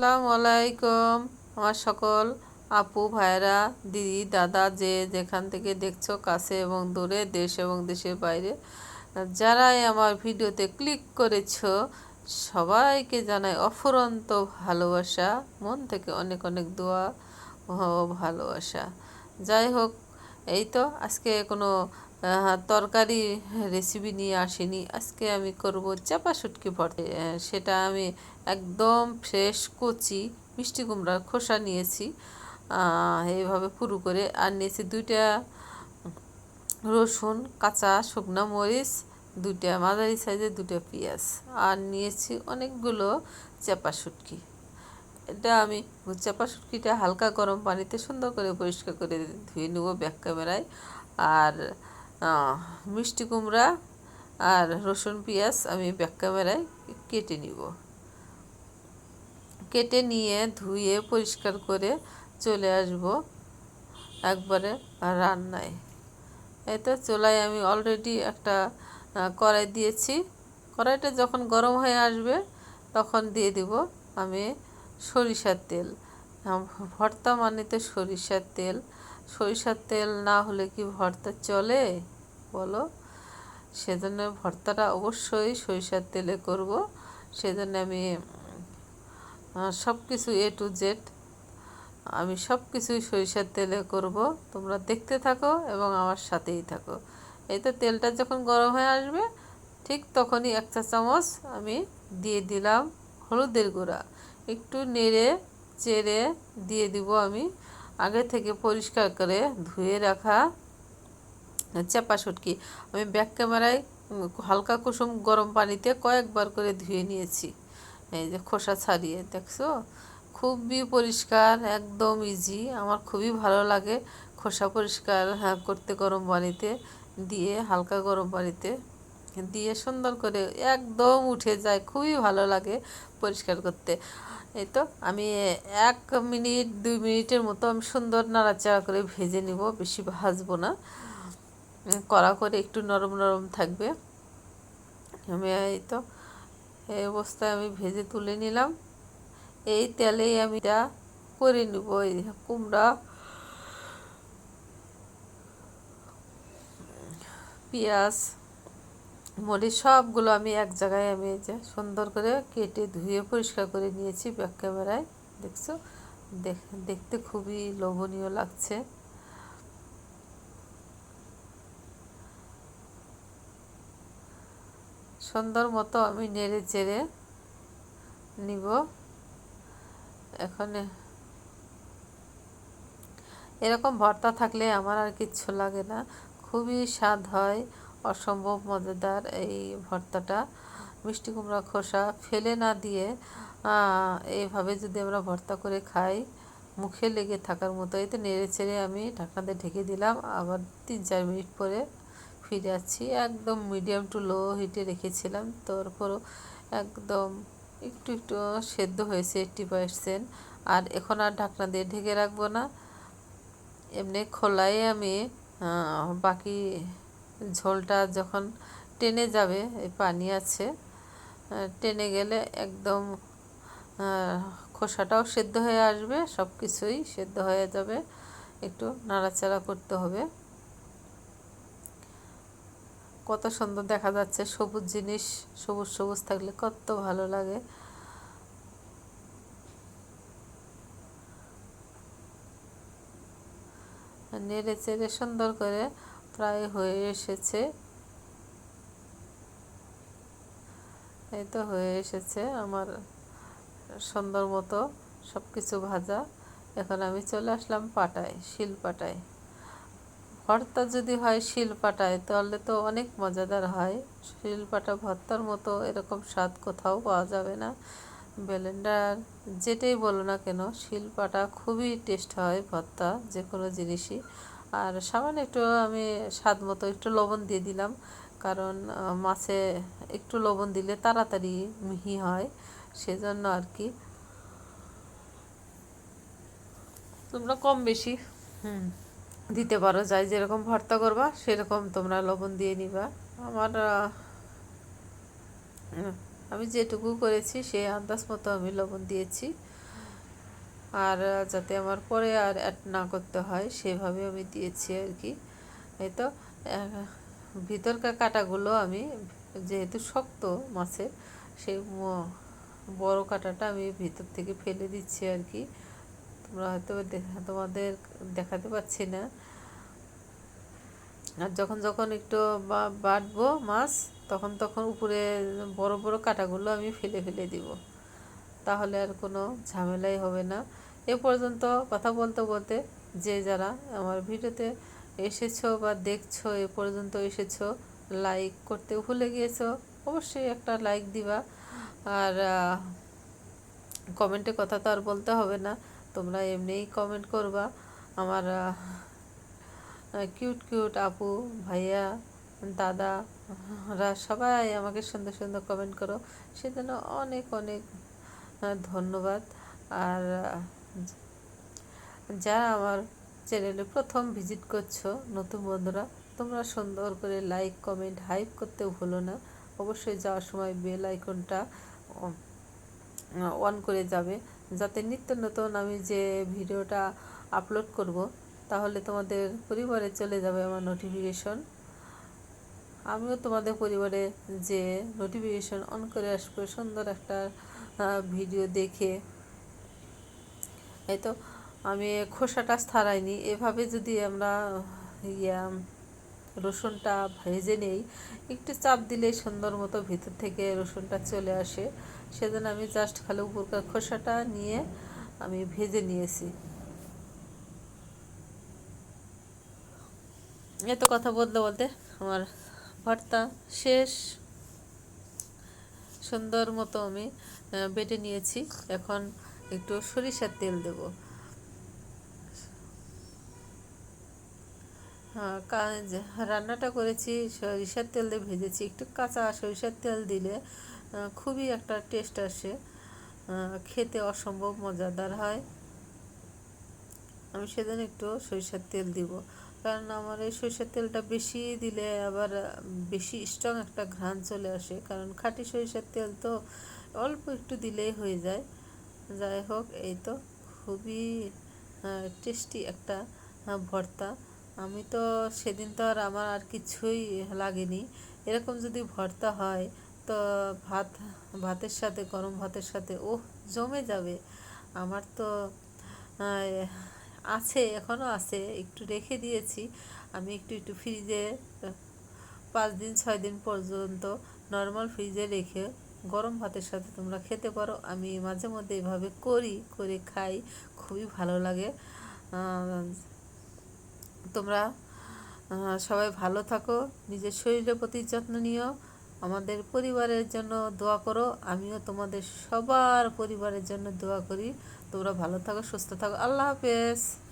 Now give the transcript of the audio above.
আসসালামু আলাইকুম, আমার সকল আপু ভাইরা দিদি, দাদা, যে যেখান থেকে দেখছ কাছে এবং দূরে, দেশ এবং দেশের বাইরে, যারাই আমার ভিডিওতে ক্লিক করেছ, সবাইকে জানাই অফুরন্ত ভালোবাসা, মন থেকে অনেক অনেক দোয়া ও ভালোবাসা। যাই হোক, এই তো আজকে কোনো তরকারি রেসিপি নিয়ে আসিনি। আজকে আমি করব চাপা শুটকি ভর্তা। সেটা আমি একদম ফ্রেশ কচি, মিষ্টি কুমড়ার খোসা নিয়েছি। এইভাবে পুরু করে আর নিয়েছি দুইটা রসুন, কাঁচা শুকনো মরিচ, দুইটা মাঝারি সাইজের দুটো পেঁয়াজ আর নিয়েছি অনেকগুলো চাপা শুটকি। এটা আমি চাপা শুটকিটা হালকা গরম পানিতে সুন্দর করে পরিষ্কার করে ধুয়ে নেব ব্যাক ক্যামেরায়। আর মিষ্টি কুমড়া আর রসুন পেঁয়াজ আমি ব্যাক ক্যামেরায় কেটে নিব। কেটে নিয়ে ধুয়ে পরিষ্কার করে চলে আসব একবারে রান্নায়। এই তো আমি অলরেডি একটা কড়াই দিয়েছি। কড়াইটা যখন গরম হয়ে আসবে তখন দিয়ে দিব আমি সরিষার তেল। ভর্তা মানে তো সরিষার তেল সরিষার তেল না হলে কি ভর্তা চলে? বলো। সেজন্য ভর্তাটা অবশ্যই সরিষার তেলে করব। সেজন্য আমি সব কিছু এ টু জেড আমি সব কিছুই সরিষার তেলে করব। তোমরা দেখতে থাকো এবং আমার সাথেই থাকো। এই তো তেলটা যখন গরম হয়ে আসবে, ঠিক তখনই এক চা চামচ আমি দিয়ে দিলাম হলুদের গুঁড়া। একটু নেড়ে, চেড়ে দিয়ে দিব আমি আগে থেকে পরিষ্কার করে ধুয়ে রাখা চাপা শুটকি আমি ব্যাক ক্যামেরায় হালকা কুসুম গরম পানিতে কয়েকবার করে ধুয়ে নিয়েছি। এই যে খোসা ছাড়িয়ে, দেখছ? খুবই পরিষ্কার, একদম ইজি আমার খুবই ভালো লাগে খোসা পরিষ্কার হ্যাঁ করতে গরম পানিতে দিয়ে হালকা গরম পানিতে দিয়ে সুন্দর করে একদম উঠে যায়, খুবই ভালো লাগে পরিষ্কার করতে। এই তো আমি এক মিনিট, দুই মিনিটের মতো আমি সুন্দর নাড়াচাড়া করে ভেজে নিব, বেশি ভাজবো না। কড়া করে একটু নরম নরম থাকবে। আমি এই তো এই অবস্থায় আমি ভেজে তুলে নিলাম। এই তেলেই আমি এটা করে নিব, এই কুমড়া। পেঁয়াজ মরিচ সবগুলো আমি এক জায়গায় আমি এই যে সুন্দর করে কেটে ধুয়ে পরিষ্কার করে নিয়েছি ব্যাক ক্যামেরায়, দেখছ? দেখ- দেখতে খুবই লোভনীয় লাগছে। সুন্দর মতো আমি নেড়ে চেড়ে নিব। এখন এরকম ভর্তা থাকলে আমার আর কিচ্ছু লাগে না। খুবই স্বাদ হয়। অসম্ভব মজাদার এই ভর্তাটা। মিষ্টি কুমড়া খোসা ফেলে না দিয়ে এইভাবে যদি আমরা ভর্তা করে খাই, মুখে লেগে থাকার মতো, এতে নেড়ে চেড়ে আমি ঢাকনা দিয়ে ঢেকে দিলাম। আবার তিন চার মিনিট পরে ফিরে আসছি। একদম মিডিয়াম টু লো হিটে রেখেছিলাম। তারপরও একদম একটু একটু সেদ্ধ হয়েছে এইটটি পার্সেন্ট আর এখন আর ঢাকনা দিয়ে ঢেকে রাখব না। এমনি খোলায় আমি বাকি ঝোলটা যখন টেনে যাবে, এই পানি আছে টেনে গেলে একদম খোসাটাও সেদ্ধ হয়ে আসবে সব কিছুই সেদ্ধ হয়ে যাবে, একটু নাড়াচাড়া করতে হবে। কত সুন্দর দেখা যাচ্ছে, সবুজ জিনিস, সবুজ সবুজ থাকলে কত ভালো লাগে। নেড়ে চেড়ে সুন্দর করে প্রায় হয়ে এসেছে। এই তো হয়ে এসেছে আমার সুন্দর মতো সব কিছু ভাজা। এখন আমি চলে আসলাম পাটায়, শিল পাটায়। ভর্তা যদি হয় শিল পাটায়, তাহলে তো অনেক মজাদার হয়। শিল পাটা ভর্তার মতো এরকম স্বাদ কোথাও পাওয়া যাবে না। ব্লেন্ডার যেটাই বলো না কেন, শিল পাটা খুবই টেস্ট হয় ভর্তা যে কোনো জিনিসই। আর সামান্য একটু আমি স্বাদ মতো একটু লবণ দিয়ে দিলাম, কারণ মাছে একটু লবণ দিলে তাড়াতাড়ি মিহি হয়, সেজন্য আর কি। তোমরা কম বেশি, হুম, দিতে পারো, যাই যেরকম ভর্তা করবা, সেরকম তোমরা লবণ দিয়ে নিবা। আমার আমি যেটুকু করেছি সেই আন্দাজ মতো আমি লবণ দিয়েছি। আর যাতে আমার পরে আর অ্যাড না করতে হয়, সেভাবে আমি দিয়েছি আর কি। এই তো ভিতরকার কাটাগুলো আমি যেহেতু শক্ত মাছের, সেই বড় কাঁটাটা আমি ভিতর থেকে ফেলে দিচ্ছি আর কি। তোমরা হয়তো তোমাদের দেখাতে পাচ্ছি না। আর যখন যখন একটু বাটবো মাছ, তখন তখন উপরে বড় বড় কাঁটাগুলো আমি ফেলে ফেলে দিব। তাহলে আর কোনো ঝামেলাই হবে না। এ পর্যন্ত কথা বলতে বলতে যে যারা আমার ভিডিওতে এসেছ বা দেখছ, এ পর্যন্ত এসেছ লাইক করতে ভুলে গিয়েছো, অবশ্যই একটা লাইক দিবা। আর কমেন্টে কথা তো আর বলতে হবে না, তোমরা এমনিই কমেন্ট করবা। আমার কিউট কিউট আপু, ভাইয়া দাদারা সবাই আমাকে সুন্দর সুন্দর কমেন্ট করো। সেজন্য অনেক অনেক ধন্যবাদ। আর, যারা আমার চ্যানেলে প্রথম ভিজিট করছ, নতুন বন্ধুরা, তোমরা সুন্দর করে লাইক, কমেন্ট, হাইপ করতে ভুলো না। অবশ্যই যাওয়ার সময় বেল আইকনটা অন করে যাবে। যাতে নিত্য নতুন আমি যে ভিডিওটা আপলোড করব, তাহলে তোমাদের পরিবারে চলে যাবে আমার নোটিফিকেশন আমিও তোমাদের পরিবারে যে নোটিফিকেশন অন করে আসবে, সুন্দর একটা ভিডিও দেখে। এই তো, আমি খোসাটা ছাড়াইনি। এভাবে যদি আমরা, ইয়া, রসুনটা ভেজে নেই, একটু চাপ দিলেই সুন্দর মতো ভিতর থেকে রসুনটা চলে আসে। সেজন্য আমি জাস্ট খালি উপরকার খোসাটা নিয়ে আমি ভেজে নিয়েছি। এত কথা বলতে বলতে আমার ভর্তা শেষ। সুন্দর মতো আমি বেটে নিয়েছি। এখন একটু সরিষার তেল দেব। হ্যাঁ রান্নাটা করেছি, সরিষার তেল দিয়ে ভেজেছি। একটু কাঁচা সরিষার তেল দিলে খুবই একটা টেস্ট আসে। খেতে অসম্ভব মজাদার হয়। আমি সেদিন একটু সরিষার তেল দিব। কারণ আমার এই সরিষার তেলটা বেশি দিলে আবার বেশি স্ট্রং একটা ঘ্রাণ চলে আসে। কারণ খাঁটি সরিষার তেল তো অল্প একটু দিলেই হয়ে যায়। যাই হোক, এই তো খুবই টেস্টি একটা ভর্তা। আমি তো সেদিন তো আর আমার আর কিছুই লাগেনি। এরকম যদি ভর্তা হয়, তো ভাত, ভাতের সাথে, গরম ভাতের সাথে, ওহ, জমে যাবে। আমার তো আছে এখনও আছে, একটু রেখে দিয়েছি। আমি একটু একটু ফ্রিজে পাঁচ দিন, ছয় দিন পর্যন্ত নর্মাল ফ্রিজে রেখে গরম ভাতের সাথে তোমরা খেতে পারো। আমি মাঝে মধ্যে এভাবে করি, করে খাই, খুবই ভালো লাগে। তোমরা সবাই ভালো থাকো, নিজের শরীরের প্রতি যত্ন নিও। আমাদের পরিবারের জন্য দোয়া করো। আমিও তোমাদের সবার পরিবারের জন্য দোয়া করি। তোমরা ভালো থাকো, সুস্থ থাকো। আল্লাহ হাফেজ।